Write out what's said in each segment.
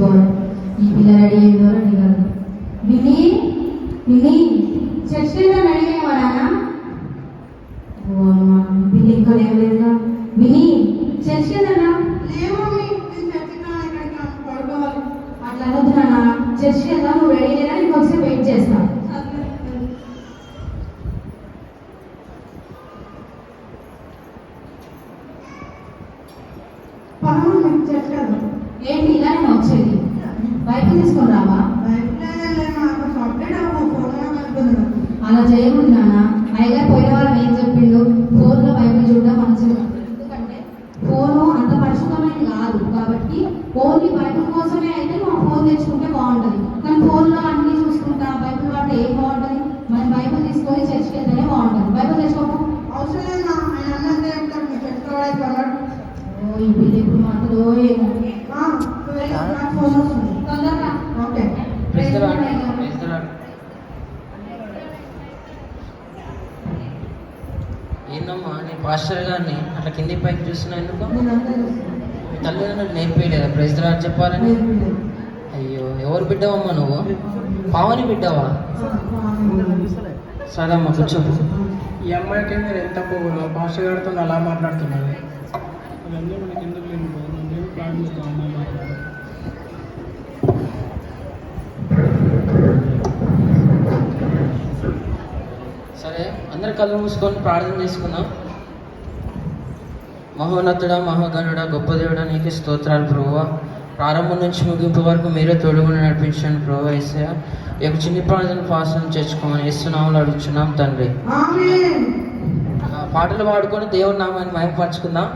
Bye ఈ పిల్ల ready అయిందో రెడీ కాదు విని విని. చర్చిలో రెడీ అయ్యేవా నాన్న ఓ అమ్మా విని ఇంకా లేవలేదుగా. విని చర్చ్ కదన్నా లేవు మమ్మీ నేను చర్చికి రాను ఇక్కడికి రాను పడుకోవాలి. అట్లా అనొద్దు నాన్న. చర్చ్ కదా నువ్వు రెడీ నీకు ఒకసారి వెయిట్ చేస్తా పదమూడు మీకు చర్చ్ కదా ఏంటి ఇలా నేను వచ్చేది బైబిల్ తీసుకొని రావా బయట నాకు చాక్లెట్ అవ్వ ఫోన్ కలుపుతుంది చేయకూడదు నాన్న అయ్యగారు పోయిన వారం ఏం చెప్పిండు? ఫోన్లో బైబిల్ చూడడం మంచిది. ఎందుకంటే ఫోను అంత పరిశుద్ధమైనది కాదు. కాబట్టి ఓన్లీ బైబిల్ కోసమే అయితే నువ్వు ఫోన్ తెచ్చుకుంటే బాగుంటుంది. కానీ ఫోన్లో అన్ని చూసుకుంటా బైబిల్ వాడితే ఏం బాగుంటుంది? మనం బైబిల్ తీసుకొని చర్చికి వెళ్తేనే బాగుంటుంది. బైబిల్ తెచ్చుకోకు. అవసరం లేదు ఆయన అన్నంతే చెప్తాడు మీ ఓ ఈ పిల్లి ఇప్పుడు మాటలో ఏమో. వెళ్ళి ఫోన్ వస్తుంది తొందరగా okay Praise the Lord, praise అయ్యగారు. Praise the Lord. ఏందమ్మా నేను పాస్టర్ గారిని అట్లా కింది పైకి చూస్తున్నా ఎందుకు? తల్లిదండ్రులు నేర్పేయలేదా ప్రైజ్ లార్డ్ చెప్పాలని? అయ్యో ఎవరు బిడ్డవమ్మా నువ్వు? పావని బిడ్డవా? సరే అమ్మా కూర్చో. ఈ అమ్మాయికి నేను ఎంత పోగొను పాస్టర్ గారితో అలా అవన్నీ మనకి ఎందుకు అమ్మాయి సరే అందరు కళ్ళు మూసుకొని ప్రార్థన చేసుకుందాం. మహోన్నతుడా మహాగణుడా గొప్ప దేవుడా నీకు స్తోత్రాలు ప్రభువా. ప్రారంభం నుంచి ముగింపు వరకు మీరే తోడుగుని నడిపించండి ప్రభు ఏసయ్య. ఈ యొక్క చిన్ని ప్రార్థన ఫాస్ట్ని చేర్చుకోమని ఇస్తున్నామని అడుగుతున్నాం తండ్రి. పాటలు పాడుకొని దేవుడి నామాన్ని మయంపరచుకుందాం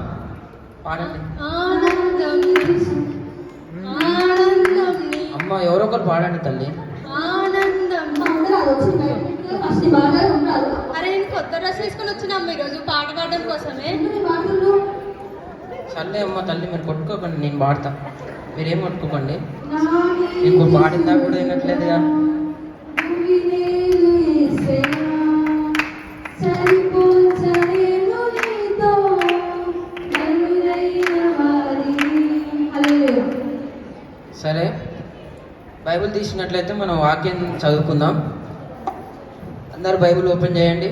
పాడండి. ఆనందం ఆనందం నీ అమ్మ ఎవరో ఒకరు పాడండి తల్లి. ఆనందం ఫస్ట్ బాగా ఉండాలి అరే నేను కొత్త డ్రెస్ వేసుకొని వచ్చినాం ఈరోజు పాట పాడడం కోసమే. సర్లే అమ్మ తల్లి మీరు కొట్టుకోకండి నేను పాడతా. మీరేం కొట్టుకోకండి? మీకు పాడిందా కూడా వినట్లేదుగా. సరే. బైబిల్ తీసినట్లయితే మనం వాక్యం చదువుకుందాం. అందరు బైబిల్ ఓపెన్ చేయండి.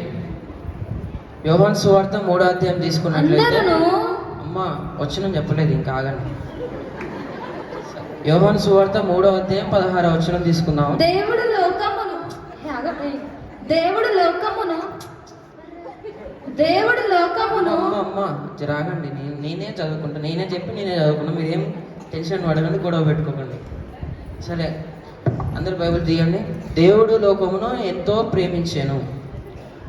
యోహాన్ సువార్త మూడో అధ్యాయం తీసుకున్నట్లయితే అమ్మ వచ్చిన చెప్పలేదు ఇంకా ఆగండి. యోహాన్ సువార్త మూడో అధ్యాయం పదహారో వచ్చిన తీసుకుందాం. దేవుడు లోకమును. దేవుడు లోకమును దేవుడు లోకమును. అమ్మ ఆగండి. నేను నేనే చదువుకుంటా నేనే చెప్పి నేనే చదువుకున్నా మీరేం టెన్షన్ పడకండి గొడవ పెట్టుకోకండి. సరే అందరు బైబిల్ తీయండి. దేవుడు లోకమును ఎంతో ప్రేమించాను.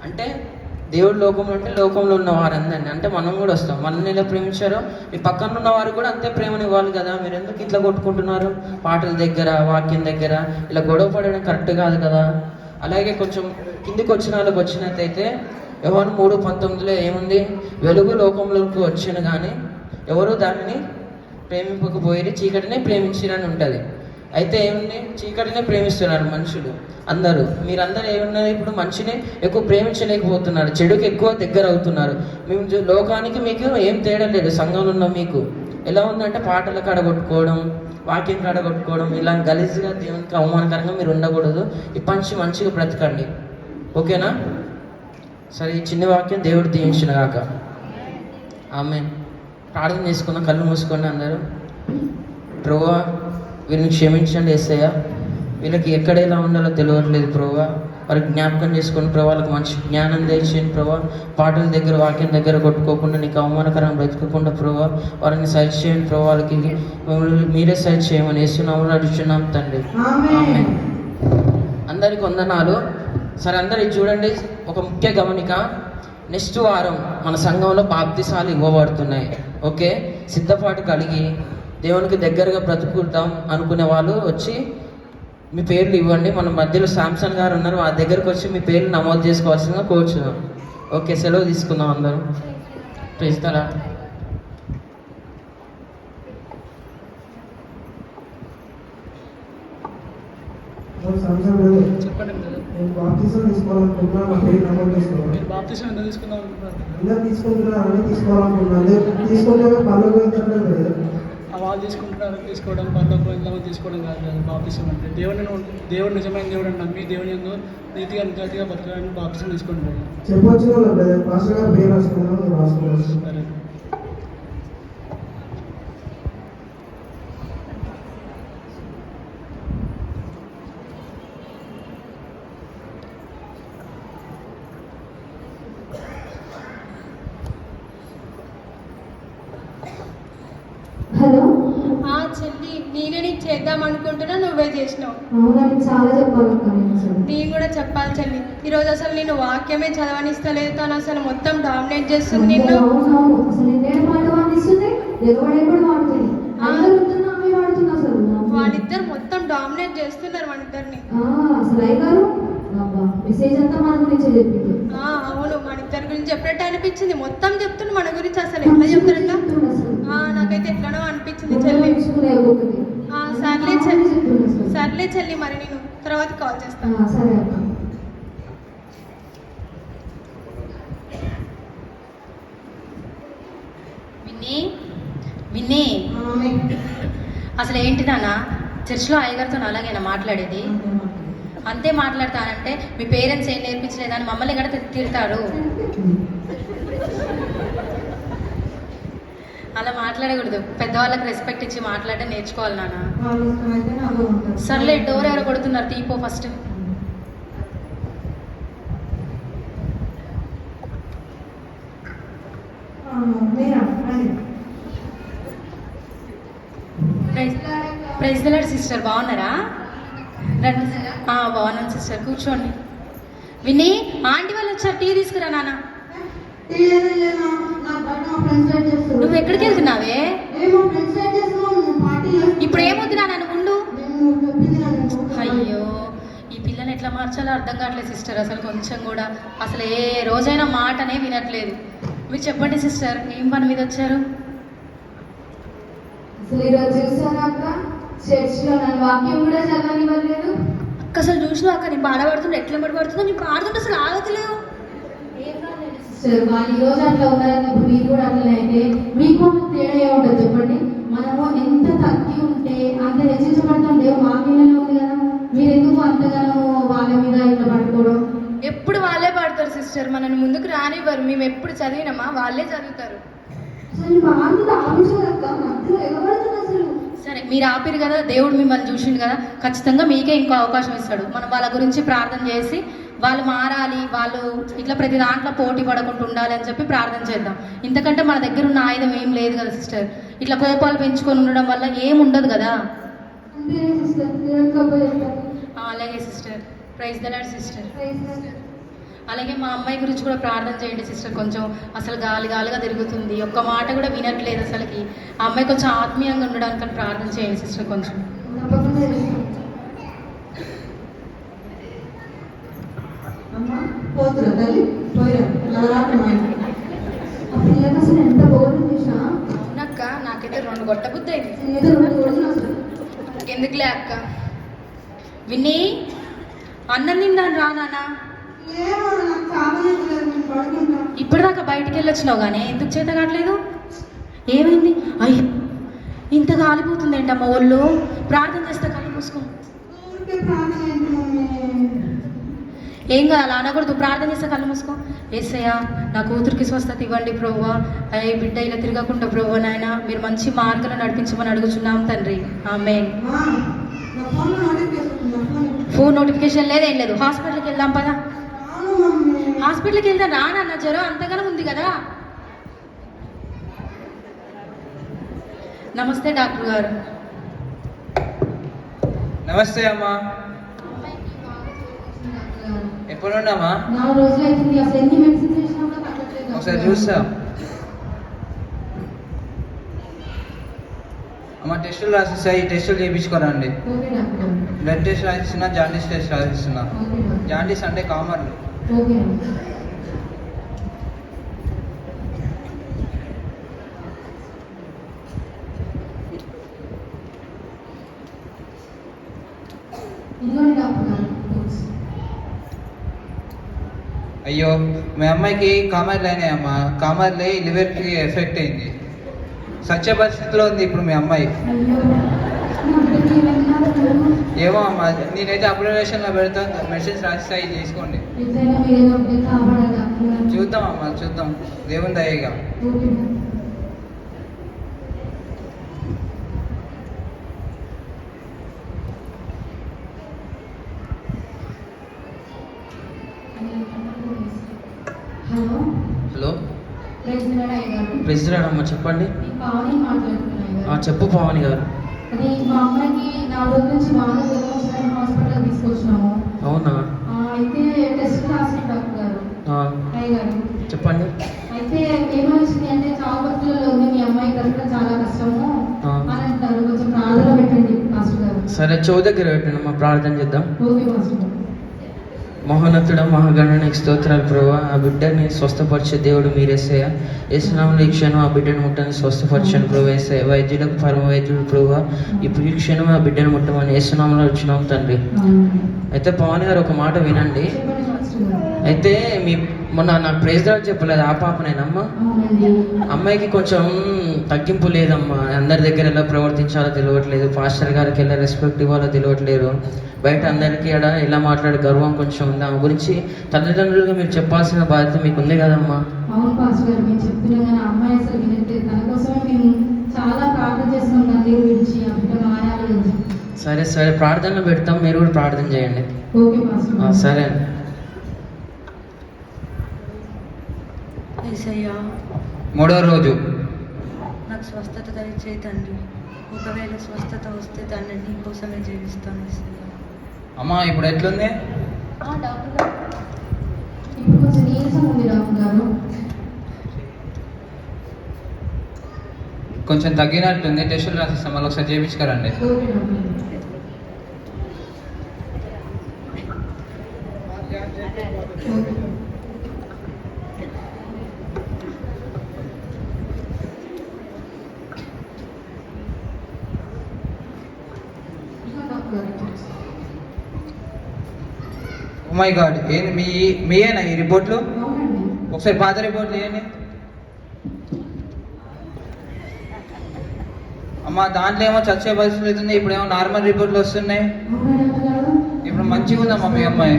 అంటే దేవుడు లోకంలో అంటే లోకంలో ఉన్న వారందరినీ. అంటే మనం కూడా వస్తాం. మనల్ని ఎలా ప్రేమించారో? మీ పక్కన ఉన్న వారు కూడా అంతే ప్రేమని ఇవ్వాలి కదా. మీరు ఎందుకు ఇట్లా కొట్టుకుంటున్నారు? పాటల దగ్గర వాక్యం దగ్గర. ఇలా గొడవ పడడం కరెక్ట్ కాదు కదా. అలాగే కొంచెం కిందికి వచ్చిన వాళ్ళకి వచ్చినట్టయితే ఎవరు మూడు పంతొమ్మిదిలో ఏముంది? వెలుగు లోకంలోకి వచ్చాను కానీ ఎవరు దానిని ప్రేమింపకపోయి చీకటిని ప్రేమించిరని ఉంటుంది. అయితే ఏముంది? చీకటినే ప్రేమిస్తున్నారు మనుషులు. అందరూ. మీరందరూ ఏమున్నారు ఇప్పుడు మంచిని ఎక్కువ ప్రేమించలేకపోతున్నారు. చెడుకి ఎక్కువ దగ్గర అవుతున్నారు మేము లోకానికి మీకు ఏం తేడా లేదు. సంఘంలో ఉన్న మీకు. ఎలా ఉందంటే పాటలు కడగొట్టుకోవడం వాక్యం కడగొట్టుకోవడం ఇలా గలీజ్గా దేవునికి అవమానకరంగా మీరు ఉండకూడదు. ఇప్పటి నుంచి మంచిగా బ్రతకండి. ఓకేనా? సరే ఈ చిన్న వాక్యం దేవుడు దీవించిన కాక ఆమె ప్రార్థన చేసుకుందాం. కళ్ళు మూసుకోండి అందరూ. ప్రోవా వీళ్ళని క్షమించండి ఏసయ్య. వీళ్ళకి ఎక్కడ ఎలా ఉండాలో తెలియట్లేదు ప్రోవా వారికి జ్ఞాపకం చేసుకుని ప్రభా వాళ్ళకి మంచి జ్ఞానం తెచ్చేయండి ప్రభా. పాటల దగ్గర వాక్యం దగ్గర కొట్టుకోకుండా నీకు అవమానకరం బ్రతుకోకుండా ప్రభా వారిని సైజ్ చేయండి ప్రభా. వాళ్ళకి మీరే సైజ్ చేయమని వేస్తున్నాము అడుగుతున్నాం తండ్రి. అందరికి వందనాలు. సరే అందరు ఇది చూడండి. ఒక ముఖ్య గమనిక. నెక్స్ట్ వారం మన సంఘంలో బాప్తిసాలు ఇవ్వబడుతున్నాయి. ఓకే? సిద్ధపాటు కలిగి దేవునికి దగ్గరగా బ్రతుకుతాం అనుకునే వాళ్ళు వచ్చి మీ పేర్లు ఇవ్వండి. మన మధ్యలో శాంసన్ గారు ఉన్నారు. ఆ దగ్గరకు వచ్చి మీ పేర్లు నమోదు చేసుకోవాల్సిందిగా కోరుచున్నాం. ఓకే సెలవు తీసుకుందాం అందరం. ప్రేస్తారా చెప్పండి brother. నేను బాప్తీసం తీసుకోవాలనుకుంటున్నా నా పేరు నమోదు చేసుకోవాలి మీరు బాప్తీసం ఎంత తీసుకుందాం అనుకుంటున్నారు? అందరు తీసుకుంటున్నా అన్ని తీసుకోవాలనుకుంటున్నా అందరు తీసుకుంటే పనులు పోయిందంటే వాళ్ళు తీసుకుంటున్నారు తీసుకోవడం బంధువులు ఇంతమంది తీసుకోవడం కాదు కదా బాప్తిసం అంటే. దేవుడిని దేవుడు నిజమైన దేవుడు నమ్మి దేవుని ఎందు నీతిగా నిజాయితీగా బతకడానికి బాప్తిసం తీసుకుంటాడు చెప్పొచ్చు కదా బ్రదర్ పాస్టర్ గారు పేరు రాసుకున్నాను నువ్వు రాసుకోవచ్చు సరే హలో ఆ చెల్లి నేనే నీకు చేద్దాం అనుకుంటున్నా నువ్వే చేసినావు. చాలా నేను కూడా చెప్పాలి చెల్లి. ఈరోజు అసలు నేను వాక్యమే చదవనిస్తలేదు తను అసలు మొత్తం డామినేట్ చేస్తుంది నిన్ను. వాళ్ళిద్దరు మొత్తం డామినేట్ చేస్తున్నారు వాళ్ళిద్దరిని మెసేజ్ అంతా మన గురించే చెప్పింది ఆ, అవును మన ఇద్దరి గురించి చెప్పినట్టు అనిపించింది. మొత్తం చెప్తున్నా మన గురించి అసలు. ఎట్లా చెప్తారట? నాకైతే ఎట్లనో అనిపించింది చెల్లి. సర్లే చెల్లి. సర్లే చెల్లి మరి నేను తర్వాత కాల్ ఆ, చేస్తాను సరే అక్క. Winnie Winnie. అసలు ఏంటి నాన్న చర్చ్లో అయ్యగారితో అలాగేనా మాట్లాడేది? అంతే మాట్లాడతానంటే మీ పేరెంట్స్ ఏం నేర్పించలేదని మమ్మల్ని కూడా తిడతారు? అలా మాట్లాడకూడదు. పెద్దవాళ్ళకి రెస్పెక్ట్ ఇచ్చి మాట్లాడడం నేర్చుకోవాలి నాన్న. సర్లే డోర్ ఎవరు కొడుతున్నారు తీపో first praise the Lord sister బాగున్నారా? రండి. బాగున్నాను సిస్టర్ కూర్చోండి. విన్నీ ఆంటీ వాళ్ళు వచ్చారు టీ తీసుకురా నాన్న. నా నువ్వు ఎక్కడికి వెళ్తున్నావే? ఇప్పుడు ఏమొద్దు నాన్న ఉండు. అయ్యో ఈ పిల్లని ఎట్లా మార్చాలో అర్థం కావట్లేదు సిస్టర్ అసలు కొంచెం కూడా అసలు ఏ రోజైనా మాటనే వినట్లేదు. మీరు చెప్పండి సిస్టర్ ఏం పని మీద వచ్చారు? అక్క? అసలు చూసినా అక్క? నేను బాధపడుతుంటే ఎట్లా పడుతుందో నేను పాడుతుంటే అసలు ఆగతలేవు వాళ్ళు ఈ రోజు అట్లా ఉన్నారని ఇప్పుడు మీరు కూడా అట్లనే అయితే మీకు తేడా ఏముంటుంది చెప్పండి. మనము ఎంత తగ్గి ఉంటే అంత హెచ్చించబడతాం దేవుడు వాక్యంలోనే ఉంది కదా. మీరు ఎందుకు అంతగానో వాళ్ళ మీద ఇట్లా పట్టుకోవడం ఎప్పుడు వాళ్ళే పాడతారు సిస్టర్. మనల్ని ముందుకు రానివ్వరు. మేము ఎప్పుడు చదివినామా? వాళ్ళే చదువుతారు. సరే మీరు ఆపిరు కదా. దేవుడు మిమ్మల్ని చూసిండు కదా. ఖచ్చితంగా మీకే ఇంకో అవకాశం ఇస్తాడు. మనం వాళ్ళ గురించి ప్రార్థన చేసి వాళ్ళు మారాలి వాళ్ళు ఇట్లా ప్రతి దాంట్లో పోటీ పడకుండా ఉండాలి అని చెప్పి ప్రార్థన చేద్దాం. ఇంతకంటే మన దగ్గర ఉన్న ఆయుధం ఏం లేదు కదా సిస్టర్. ఇట్లా కోపాలు పెంచుకొని ఉండడం వల్ల ఏం ఉండదు కదా. అలాగే సిస్టర్. Praise the Lord sister. అలాగే మా అమ్మాయి గురించి కూడా ప్రార్థన చేయండి సిస్టర్. కొంచెం అసలు గాలి గాలిగా తిరుగుతుంది. ఒక్క మాట కూడా వినట్లేదు అసలుకి. ఆ అమ్మాయి కొంచెం ఆత్మీయంగా ఉండడానికి ప్రార్థన చేయండి సిస్టర్ కొంచెం తప్పకుండా చేస్తాను. అమ్మ పోతురా తల్లి పోయిరా ఆ అసలు ఎంత బోర్డు చూసా అవునక్క నాకైతే రెండు గొట్ట బుద్ధి అయింది. ఏదో రెండు ఎందుకులే అక్క? విన్నీ అన్నం తిందాను రా నాన్న. ఇప్పటిదాకా బయటికి వెళ్ళొచ్చినావు కానీ ఎందుకు చేత కావట్లేదు? ఏమైంది? అయ్యో ఇంత కాలిపోతుంది ఏంటమ్మా ఒళ్ళు? ప్రార్థన చేస్తే కళ్ళు మూసుకో ఊరికే ప్రాణం ఏంటి మమ్మీ ఏం కాదు అలా అనకూడదు? ప్రార్థన చేస్తే కళ్ళు మూసుకో. ఏసయ్యా నా కూతురికి స్వస్థత ఇవ్వండి ప్రభువా. అయ్యే బిడ్డ ఇలా తిరగకుండా ప్రభు నాయన మీరు మంచి మార్గంలో నడిపించమని అడుగుచున్నాం తండ్రి. ఆమె అమ్మా, నోటిఫికేషన్ లేదు ఫోన్ నోటిఫికేషన్ లేదేం. లేదు హాస్పిటల్కి వెళ్దాం పదా. హాస్పిటల్కి వెళ్దాం రానన్న జ్వరం అంతగానం ఉంది కదా. నమస్తే డాక్టర్ గారు. నమస్తే అమ్మా. కూడా తగ్గట్లేదు ఒకసారి చూస్తా. అమ్మ టెస్టులు రాసిస్తా ఈ టెస్టులు చేయించుకోరండి. బ్లడ్ టెస్ట్ రాసిస్తున్నా జాండీస్ టెస్ట్ రాసిస్తున్నా. జాండీస్ అంటే కామన్ ఇదిగోండి డాక్టర్ గారు అయ్యో మీ అమ్మాయికి కామర్లు అయినాయి అమ్మా? కామర్లే లివర్కి ఎఫెక్ట్ అయింది. సత్య పరిస్థితిలో ఉంది ఇప్పుడు మీ అమ్మాయి? ఏమో అమ్మా నేనైతే అప్లికేషన్లో పెడతాను మెడిసిన్స్ రాసి అవి చేసుకోండి. ఎట్లయినా మీరు ఏదో ఒకటి కాపాడాలి అమ్మగారు. చూద్దాం అమ్మా చూద్దాం. దేవుని దయగా అమ్మ చెప్పండి. చెప్పు పవన్ గారు. అది మా అమ్మాయికి నుంచి బాగా జ్వరం హాస్పిటల్ తీసుకొచ్చినాము. అవునా? అయితే టెస్ట్ రాసిన డాక్టర్ గారు. గారు. చెప్పండి. అయితే ఏమొచ్చింది అంటే చావు ఉంది మీ అమ్మాయి కనుక చాలా కష్టము. అని అంటారు. కొంచెం ప్రార్థన పెట్టండి మాస్టర్ గారు. సరే చెవు దగ్గర పెట్టండి మా ప్రార్థన చేద్దాం. ఓకే మాస్టర్ గారు. మహోన్నతుడ మహాగణానికి స్తోత్రాలు ప్రభా. ఆ బిడ్డని స్వస్థపరిచే దేవుడు మీరేసయ్య ఏసునామని ఈ క్షణం ఆ బిడ్డను ముట్టని స్వస్థపరిచాను ప్రభు ఏసయ్య వైద్యులకు పరమ వైద్యుడు ప్రభా. ఇప్పుడు ఈ క్షణం ఆ బిడ్డను ముట్టమని ఏసునామలో వచ్చినాం తండ్రి. అయితే పవన్ గారు ఒక మాట వినండి. అయితే మీ మొన్న నాకు ప్రైజ్ రాడు చెప్పలేదు ఆ పాపనేనమ్మా అమ్మాయికి కొంచెం తగ్గింపు లేదమ్మా. అందరి దగ్గర ఎలా ప్రవర్తించాలో తెలియట్లేదు. పాస్టర్ గారికి ఎలా రెస్పెక్ట్ ఇవ్వాలో తెలియట్లేదు. బయట అందరికీ ఎడ ఎలా మాట్లాడే గర్వం కొంచెం ఉంది. ఆమె గురించి తల్లిదండ్రులుగా మీరు చెప్పాల్సిన బాధ్యత మీకు ఉంది కదమ్మా. అవును పాస్టర్ గారు మేము చెప్తున్నాం కానీ ఆ అమ్మాయి అసలు వినట్లేదు. తన కోసమే మేము చాలా ప్రార్థన చేస్తున్నాం తల్లి విడిచి ఆ బిడ్డ మారాలి అని చెప్పి. సరే సరే. ప్రార్థనలు పెడతాం. మీరు కూడా ప్రార్థన చేయండి. సరే అండి. ఏసయ్యా మూడో రోజు. నాకు స్వస్థత దయచేయి తండ్రి ఒకవేళ స్వస్థత వస్తే తండ్రి నీ కోసమే జీవిస్తాను ఏసయ్యా. అమ్మా ఇప్పుడు ఎట్లుంది? ఇప్పుడు కొంచెం నీరసం ఉంది డాక్టర్ గారు. కొంచెం తగ్గినట్టుంది టెస్టులు రాసిస్తాం మళ్ళీ ఒకసారి చేయించుకోరండి. ఓకే డాక్టర్ గారు. ఓకే. ఇంకా డాక్టర్ గారు. మై గాడ్ ఏంది మీ మీయేనా ఈ రిపోర్ట్లు? ఒకసారి పాత రిపోర్ట్లు ఇవ్వండి అమ్మా దాంట్లో ఏమో చచ్చే పరిస్థితి అవుతుంది ఇప్పుడు ఏమో నార్మల్ రిపోర్ట్లు వస్తున్నాయి. ఇప్పుడు మంచిగా ఉందమ్మా మీ అమ్మాయి.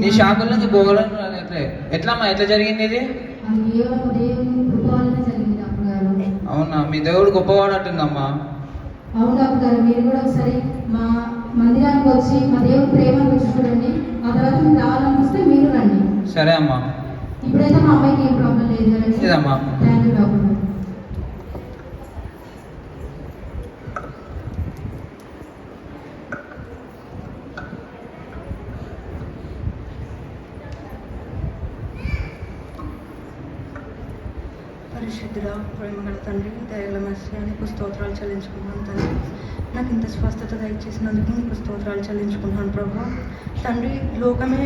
నీ షాకుల నుంచి పోగలం ఎట్లా ఎట్లా అమ్మా ఎట్లా జరిగింది ఇది? అవునా మీ దేవుడు గొప్పవాడు అంటుందమ్మా. అవును డాక్టర్ గారు మీరు కూడా ఒకసారి మా మందిరానికి వచ్చి మా దేవుని ప్రేమను రుచి చూడండి. ఆ తర్వాత మీరు రావాలనిపిస్తే మీరు రండి. సరే అమ్మా. ఇప్పుడైతే మా అమ్మాయికి ఏం ప్రాబ్లం లేదు. లేదమ్మా. థ్యాంక్ యూ డాక్టర్ పరిశుద్ధుడ ప్రేమగల తండ్రి దయల మెస్సీ నీకు స్తోత్రాలు చెల్లించుకున్నాను తండ్రి. నాకు ఇంత స్వస్థత దయచేసినందుకు నీకు స్తోత్రాలు చెల్లించుకున్నాను ప్రభా. తండ్రి లోకమే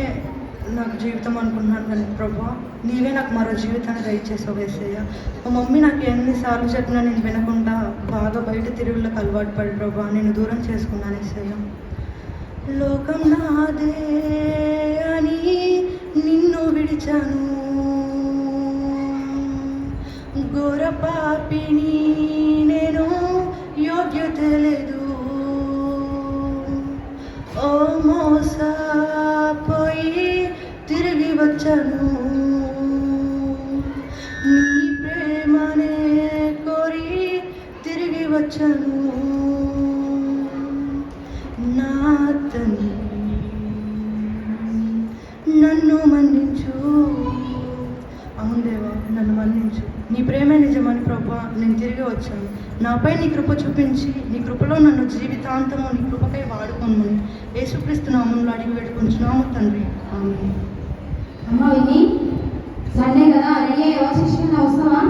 నాకు జీవితం అనుకున్నాను కానీ ప్రభా నీవే నాకు మరో జీవితాన్ని దయచేసావు వేసేయ మా మమ్మీ నాకు ఎన్నిసార్లు చెప్పినా నేను వినకుండా బాగా బయట తిరుగుళ్ళకి అలవాటు పడి ప్రభా నేను దూరం చేసుకున్నాను వేసేయ లోకం నాదే అని నిన్ను విడిచాను. પાપિણીને అడిగి పెట్టుకుంటున్నాము తండ్రి. అమ్మ విని. సండే కదా రెడీ అయ్యి వస్తావా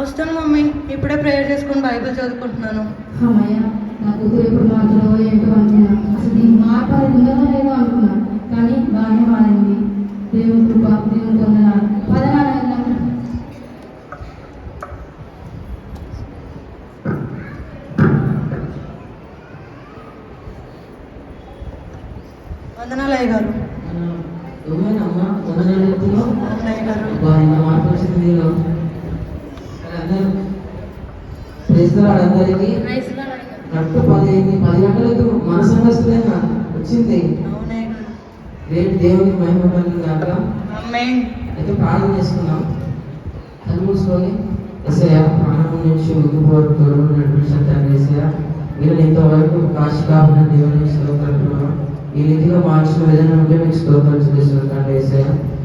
వస్తాను మమ్మీ. ఇప్పుడే ప్రేయర్ చేసుకొని బైబిల్ చదువుకుంటున్నాను. అమ్మయ్య నా కూతురు ఎప్పుడు మాత్రమో ఏంటో అనుకున్నా. అసలు దీనికి మార్పు అనేది ఉందో లేదో అనుకున్నా. కానీ బాగానే మారింది. దేవుని కృప దేవుని పొందనాలు పదనాలు వందనాలు గారు. గారు వచ్చింది నీలో. అందరికీ కరెక్ట్ పది గంటలకు మన వచ్చింది. రేపు దేవునికి మహిమ కాక అయితే ప్రార్థన చేసుకున్నాం కళ్ళు మూసుకొని ప్రాణం నుంచి ఉద్దుపోరు తోడు నడిపించిన తండ్రి ఎసయ మీరు ఇంతవరకు కాశీ కాకుండా దేవుని స్తోత్రం ఈ రీతిగా మార్చిన విధానం ఉంటే మీకు స్తోత్రం చేస్తున్నారు తండ్రి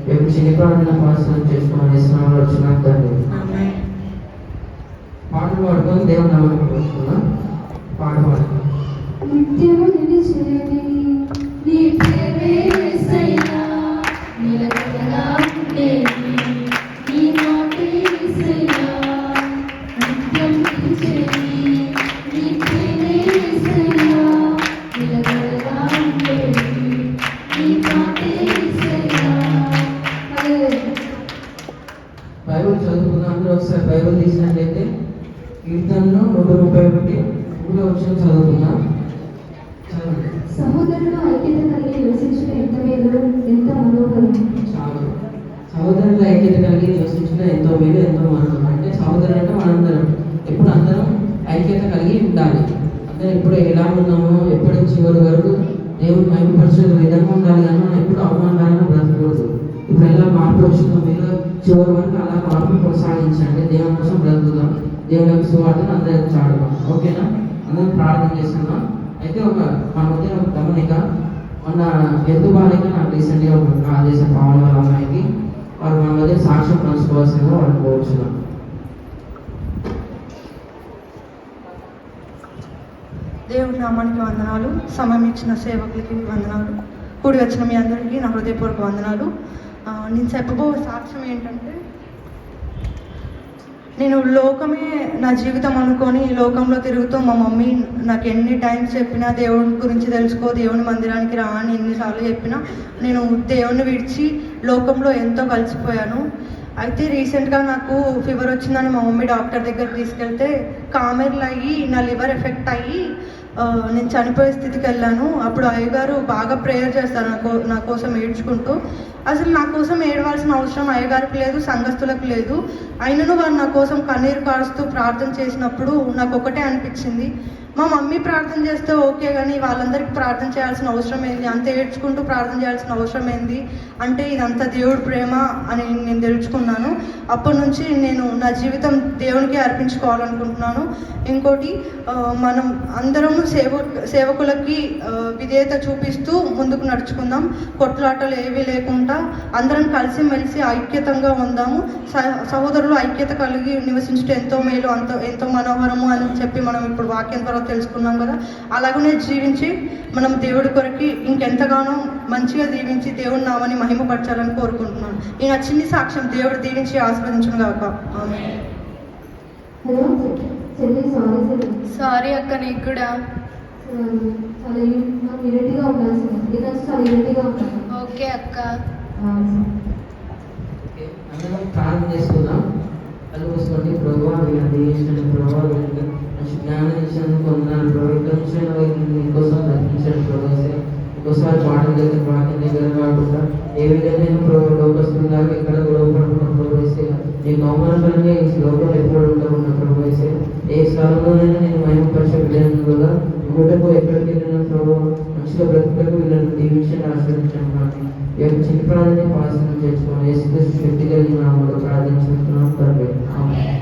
రేపు చిన్నపాడిన పాసనం చేసుకోమని వేసిన వచ్చిన తండ్రి. ఆమేన్. పాటలు పాడుకొని దేవుని నమ్మకం పాట పాడుకుందాం నిత్యము నిలిచేది చాలు. సహోదరుల ఐక్యత కలిగి నివసించిన ఎంతో మేలు ఎంతో మనోహరం అంటే సహోదరులు అంటే మనందరం. ఎప్పుడు అందరం ఐక్యత కలిగి ఉండాలి. అందరం ఎప్పుడు ఎలా ఉన్నామో ఎప్పటి చివరి వరకు దేవుడు మహిమపరిచే విధంగా ఉండాలి కానీ మనం ఎప్పుడు అవమానకరంగా బ్రతకూడదు. ఇప్పుడు ఎలా మార్పు వచ్చిందో మీరు చివరి వరకు అలా మార్పు కొనసాగించండి. దేవుని కోసం బ్రతుకుదాం. దేవుని యొక్క సువార్తను అందరికి చాడుదాం ఓకేనా? అందరం ప్రార్థన చేస్తున్నాం. అయితే ఒక మన మధ్య ఒక గమనిక మొన్న ఎందు బాలకి నాకు రీసెంట్గా ఒక కాల్ చేసిన పవన్ వాళ్ళ అమ్మాయికి వారు మన మధ్య సాక్ష్యం పంచుకోవాల్సిందిగా వాళ్ళు కోరుచున్నాం. దేవుడి నామానికి వందనాలు సమయం ఇచ్చిన సేవకులకి వందనాలు కూడి వచ్చిన మీ అందరికీ నా హృదయపూర్వక వందనాలు. నేను చెప్పబో సాక్ష్యం ఏంటంటే నేను లోకమే నా జీవితం అనుకొని ఈ లోకంలో తిరుగుతూ మా మమ్మీ నాకు ఎన్ని టైమ్స్ చెప్పినా దేవుని గురించి తెలుసుకో దేవుని మందిరానికి రా అని ఎన్నిసార్లు చెప్పినా నేను దేవుని విడిచి లోకంలో ఎంతో కలిసిపోయాను. అయితే రీసెంట్గా నాకు ఫీవర్ వచ్చిందని మా మమ్మీ డాక్టర్ దగ్గరికి తీసుకెళ్తే కామెర్లు అయ్యి నా లివర్ ఎఫెక్ట్ అయ్యి నేను చనిపోయే స్థితికి వెళ్ళాను. అప్పుడు అయ్యగారు బాగా ప్రేయర్ చేస్తారు నాకు నా కోసం ఏడ్చుకుంటూ. అసలు నా కోసం ఏడవలసిన అవసరం అయ్యగారికి లేదు సంఘస్థులకు లేదు. అయినను వారు నా కోసం కన్నీరు కారుస్తూ ప్రార్థన చేసినప్పుడు నాకు ఒకటే అనిపించింది. మా మమ్మీ ప్రార్థన చేస్తే ఓకే కానీ వాళ్ళందరికీ ప్రార్థన చేయాల్సిన అవసరం ఏంది? అంత ఏడ్చుకుంటూ ప్రార్థన చేయాల్సిన అవసరం ఏంది? అంటే ఇదంతా దేవుడి ప్రేమ అని నేను తెలుసుకున్నాను. అప్పటి నుంచి నేను నా జీవితం దేవునికి అర్పించుకోవాలనుకుంటున్నాను. ఇంకోటి మనం అందరము సేవ సేవకులకి విధేయత చూపిస్తూ ముందుకు నడుచుకుందాం. కొట్లాటలు ఏవి లేకుండా అందరం కలిసి మెలిసి ఐక్యతంగా ఉందాము. సహోదరులు ఐక్యత కలిగి నివసించడం ఎంతో మేలు అంత ఎంతో మనోహరము అని చెప్పి మనం ఇప్పుడు వాక్యం ద్వారా తెలుసుకున్నాం కదా. అలాగనే జీవించి మనం దేవుడి కొరకి ఇంకెంతగానో మంచిగా దీవించి దేవుడి నామని మహిమపరచాలని కోరుకుంటున్నాను ఈ నా చిన్ని సాక్ష్యం దేవుడు దీవించి ఆస్వాదించును చెల్లి సారీ అక్క నీకు కూడా. ఓకే అక్క. ప్రార్థన చేసుకుందాం ప్రభావ ప్రభావ జ్ఞానం ఇచ్చినందుకు వందనాలు ప్రవర్తించిన నీకోసం రక్షించండి ప్రభాసే ఇంకోసం వారి పాటల దగ్గర వాక్యం దగ్గర కాకుండా ఏ విధంగా నేను ఎక్కడ గొడవ పడకుండా ప్రభావ నీకు అవమానకరంగా ఈ లోపల ఎప్పుడు ఉండకుండా ప్రభావ ఏ స్థలంలోనైనా నేను మహిమపరిచే విధానంగా ఇంకొకటి ఎక్కడికి వెళ్ళినా ప్రభావ మంచిగా బ్రతుకులకు వీళ్ళని దీవించండి ఆశ్రయించండి నాకు ఈ యొక్క చిన్న ప్రాణాన్ని పాసనం చేసుకోవాలి యేసుక్రీస్తు శక్తి కలిగిన నామములో ప్రార్థించుకుంటున్నాం తండ్రి ఆమేన్.